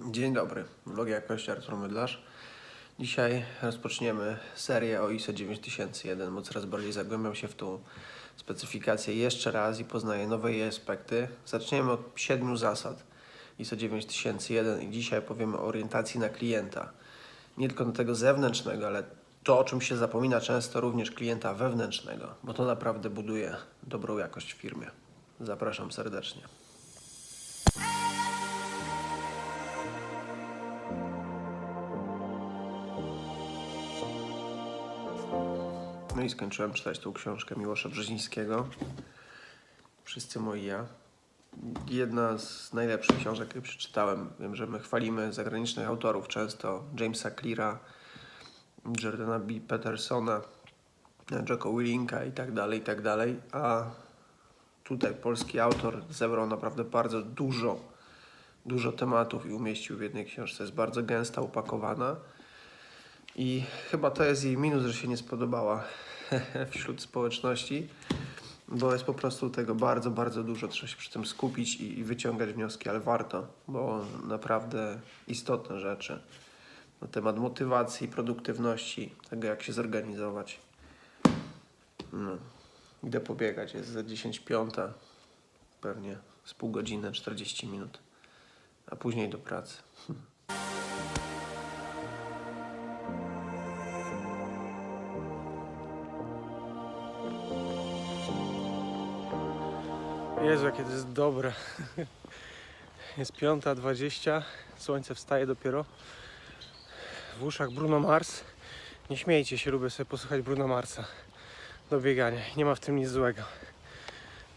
Dzień dobry, vlog jakości Artur Mydlarz. Dzisiaj rozpoczniemy serię o ISO 9001, bo coraz bardziej zagłębiam się w tą specyfikację jeszcze raz i poznaję nowe jej aspekty. Zaczniemy od siedmiu zasad ISO 9001 i dzisiaj powiemy o orientacji na klienta. Nie tylko na tego zewnętrznego, ale to, o czym się zapomina często, również klienta wewnętrznego, bo to naprawdę buduje dobrą jakość w firmie. Zapraszam serdecznie. No i skończyłem czytać tą książkę Miłosza Brzezińskiego. Wszyscy moi ja. Jedna z najlepszych książek, jakie przeczytałem. Wiem, że my chwalimy zagranicznych autorów często. Jamesa Cleara, Jordana B. Petersona, Jocko Willinka i tak dalej, i tak dalej. A tutaj polski autor zebrał naprawdę bardzo dużo, dużo tematów i umieścił w jednej książce. Jest bardzo gęsta, upakowana. I chyba to jest jej minus, że się nie spodobała wśród społeczności, bo jest po prostu tego bardzo, bardzo dużo. Trzeba się przy tym skupić i, wyciągać wnioski, ale warto, bo naprawdę istotne rzeczy na temat motywacji, produktywności, tego jak się zorganizować. No. Idę pobiegać, jest za 10 piąta, pewnie z pół godziny, 40 minut, a później do pracy. Jezu, jakie to jest dobre. Jest piąta dwadzieścia, słońce wstaje dopiero. W uszach Bruno Mars. Nie śmiejcie się, lubię sobie posłuchać Bruno Marsa do biegania. Nie ma w tym nic złego.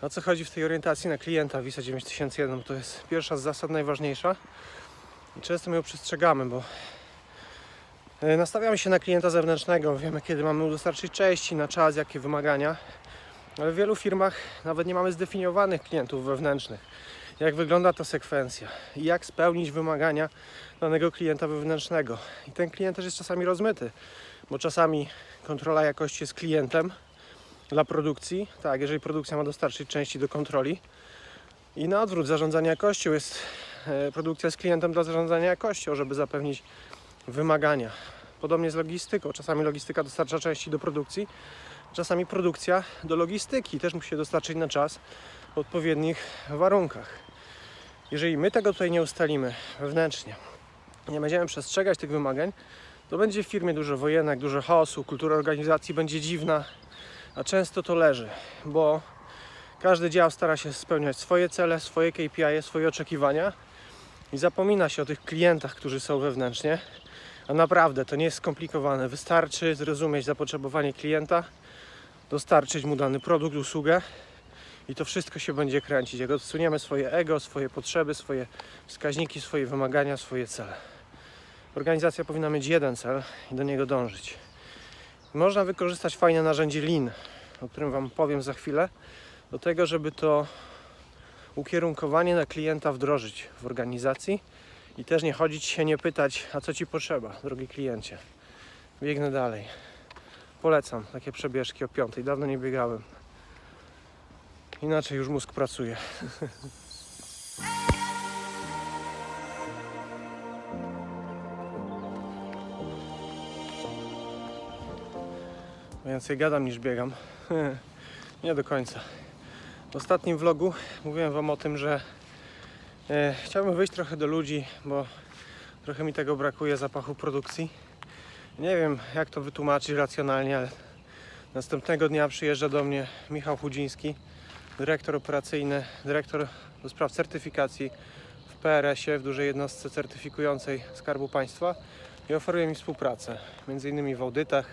O co chodzi w tej orientacji na klienta Visa 9001? To jest pierwsza z zasad, najważniejsza. I często my ją przestrzegamy, bo e, nastawiamy się na klienta zewnętrznego. Wiemy, kiedy mamy mu części, na czas, jakie wymagania. Ale w wielu firmach nawet nie mamy zdefiniowanych klientów wewnętrznych. Jak wygląda ta sekwencja i jak spełnić wymagania danego klienta wewnętrznego. I ten klient też jest czasami rozmyty, bo czasami kontrola jakości jest klientem dla produkcji. Tak, jeżeli produkcja ma dostarczyć części do kontroli. I na odwrót, zarządzanie jakością jest, e, produkcja jest klientem dla zarządzania jakością, żeby zapewnić wymagania. Podobnie z logistyką. Czasami logistyka dostarcza części do produkcji, czasami produkcja do logistyki też musi się dostarczyć na czas w odpowiednich warunkach. Jeżeli my tego tutaj nie ustalimy wewnętrznie, nie będziemy przestrzegać tych wymagań, to będzie w firmie dużo wojenek, dużo chaosu, kultura organizacji będzie dziwna, a często to leży, bo każdy dział stara się spełniać swoje cele, swoje KPI, swoje oczekiwania i zapomina się o tych klientach, którzy są wewnętrznie. A naprawdę to nie jest skomplikowane. Wystarczy zrozumieć zapotrzebowanie klienta, dostarczyć mu dany produkt, usługę i to wszystko się będzie kręcić. Jak odsuniemy swoje ego, swoje potrzeby, swoje wskaźniki, swoje wymagania, swoje cele. Organizacja powinna mieć jeden cel i do niego dążyć. Można wykorzystać fajne narzędzie Lean, o którym Wam powiem za chwilę, do tego, żeby to ukierunkowanie na klienta wdrożyć w organizacji i też nie chodzić się, nie pytać, a co Ci potrzeba, drogi kliencie. Biegnę dalej. Polecam takie przebieżki o piątej. Dawno nie biegałem. Inaczej już mózg pracuje. Więcej gadam niż biegam. Nie do końca. W ostatnim vlogu mówiłem Wam o tym, że e, chciałbym wyjść trochę do ludzi, bo trochę mi tego brakuje zapachu produkcji. Nie wiem, jak to wytłumaczyć racjonalnie, ale następnego dnia przyjeżdża do mnie Michał Chudziński, dyrektor operacyjny, dyrektor do spraw certyfikacji w PRS-ie, w dużej jednostce certyfikującej Skarbu Państwa i oferuje mi współpracę, między innymi w audytach,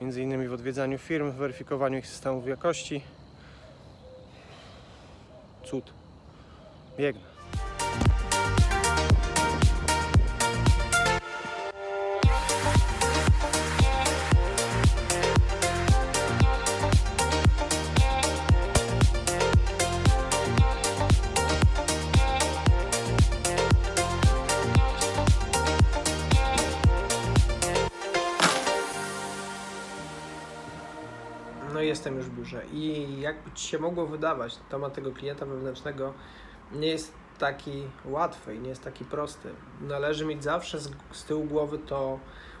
między innymi w odwiedzaniu firm, w weryfikowaniu ich systemów jakości. Cud. Biegnę. Jestem już w biurze i jakby ci się mogło wydawać, temat tego klienta wewnętrznego nie jest taki łatwy i nie jest taki prosty. Należy mieć zawsze z, z tyłu głowy to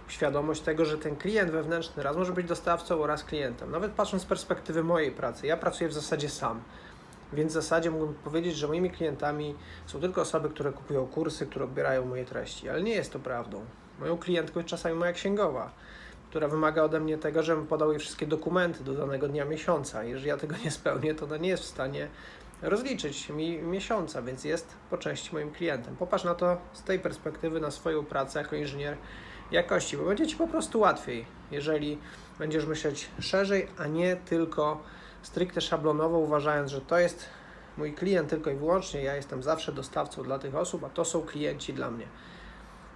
świadomość tego, że ten klient wewnętrzny raz może być dostawcą oraz klientem. Nawet patrząc z perspektywy mojej pracy, ja pracuję w zasadzie sam. Więc w zasadzie mógłbym powiedzieć, że moimi klientami są tylko osoby, które kupują kursy, które odbierają moje treści, ale nie jest to prawdą. Moją klientką jest czasami moja księgowa, która wymaga ode mnie tego, żebym podał jej wszystkie dokumenty do danego dnia miesiąca. Jeżeli ja tego nie spełnię, to ona nie jest w stanie rozliczyć mi miesiąca, więc jest po części moim klientem. Popatrz na to z tej perspektywy, na swoją pracę jako inżynier jakości, bo będzie Ci po prostu łatwiej, jeżeli będziesz myśleć szerzej, a nie tylko stricte szablonowo, uważając, że to jest mój klient tylko i wyłącznie, ja jestem zawsze dostawcą dla tych osób, a to są klienci dla mnie.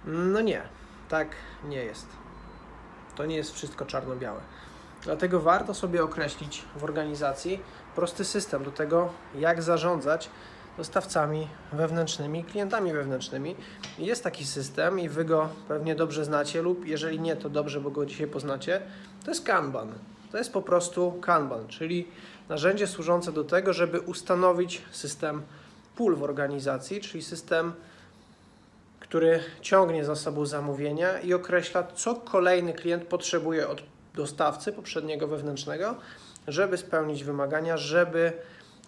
No nie, tak nie jest. To nie jest wszystko czarno-białe. Dlatego warto sobie określić w organizacji prosty system do tego, jak zarządzać dostawcami wewnętrznymi, klientami wewnętrznymi. Jest taki system i Wy go pewnie dobrze znacie lub jeżeli nie, to dobrze, bo go dzisiaj poznacie. To jest Kanban. To jest po prostu Kanban, czyli narzędzie służące do tego, żeby ustanowić system pól w organizacji, czyli system który ciągnie za sobą zamówienia i określa, co kolejny klient potrzebuje od dostawcy poprzedniego wewnętrznego, żeby spełnić wymagania, żeby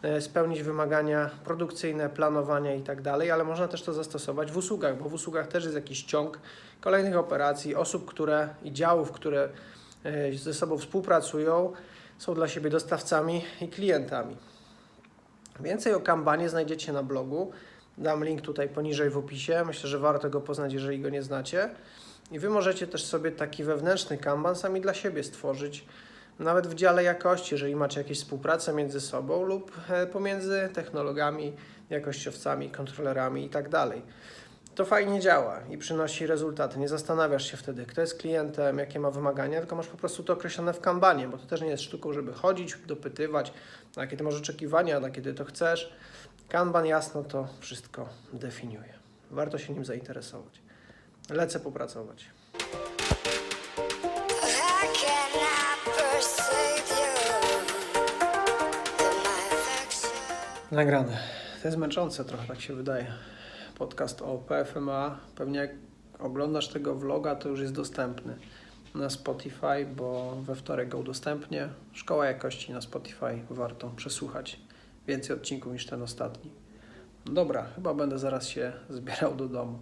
e, spełnić wymagania produkcyjne, planowania i tak dalej, ale można też to zastosować w usługach, bo w usługach też jest jakiś ciąg kolejnych operacji, osób, które i działów, które e, ze sobą współpracują, są dla siebie dostawcami i klientami. Więcej o Kanbanie znajdziecie na blogu. Dam link tutaj poniżej w opisie. Myślę, że warto go poznać, jeżeli go nie znacie. I Wy możecie też sobie taki wewnętrzny Kanban sami dla siebie stworzyć, nawet w dziale jakości, jeżeli macie jakieś współpracę między sobą lub e, pomiędzy technologami, jakościowcami, kontrolerami i tak. To fajnie działa i przynosi rezultaty. Nie zastanawiasz się wtedy, kto jest klientem, jakie ma wymagania, tylko masz po prostu to określone w kanbanie, bo to też nie jest sztuką, żeby chodzić, dopytywać, na jakie ty masz oczekiwania, na kiedy to chcesz. Kanban jasno to wszystko definiuje. Warto się nim zainteresować. Lecę popracować. Nagrane. To jest męczące trochę, tak się wydaje. Podcast o PFMA. Pewnie jak oglądasz tego vloga, to już jest dostępny na Spotify, bo we wtorek go udostępnię. Szkoła jakości na Spotify. Warto przesłuchać więcej odcinków niż ten ostatni. Dobra, chyba będę zaraz się zbierał do domu.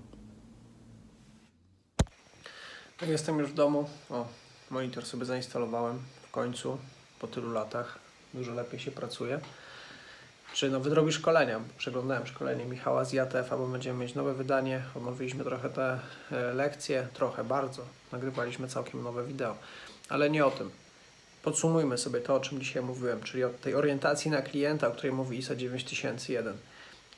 Jestem już w domu. O, monitor sobie zainstalowałem w końcu po tylu latach. Dużo lepiej się pracuje. Czy nowy robi szkolenia? Przeglądałem szkolenie Michała z IATF, bo będziemy mieć nowe wydanie. Omówiliśmy trochę te e, lekcje, trochę bardzo. Nagrywaliśmy całkiem nowe wideo, ale nie o tym. Podsumujmy sobie to, o czym dzisiaj mówiłem, czyli o tej orientacji na klienta, o której mówi ISA 9001.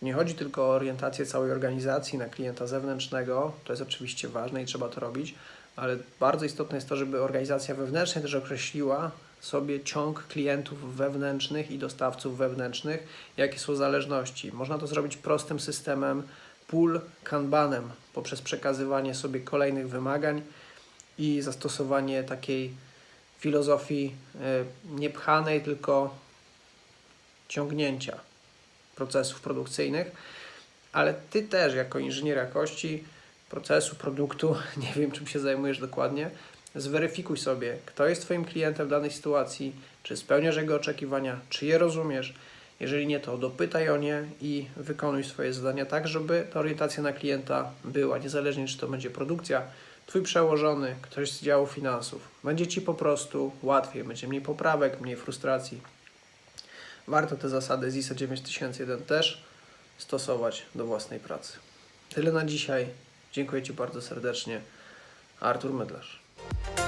Nie chodzi tylko o orientację całej organizacji na klienta zewnętrznego, to jest oczywiście ważne i trzeba to robić, ale bardzo istotne jest to, żeby organizacja wewnętrzna też określiła sobie ciąg klientów wewnętrznych i dostawców wewnętrznych, jakie są zależności. Można to zrobić prostym systemem pól kanbanem poprzez przekazywanie sobie kolejnych wymagań i zastosowanie takiej filozofii e, nie pchanej, tylko ciągnięcia procesów produkcyjnych, ale ty też jako inżynier jakości procesu, produktu, nie wiem czym się zajmujesz dokładnie, zweryfikuj sobie, kto jest Twoim klientem w danej sytuacji, czy spełniasz jego oczekiwania, czy je rozumiesz. Jeżeli nie, to dopytaj o nie i wykonuj swoje zadania tak, żeby ta orientacja na klienta była, niezależnie czy to będzie produkcja, Twój przełożony, ktoś z działu finansów. Będzie Ci po prostu łatwiej, będzie mniej poprawek, mniej frustracji. Warto te zasady z ISO 9001 też stosować do własnej pracy. Tyle na dzisiaj. Dziękuję Ci bardzo serdecznie. Artur Mydlarz. Thank you.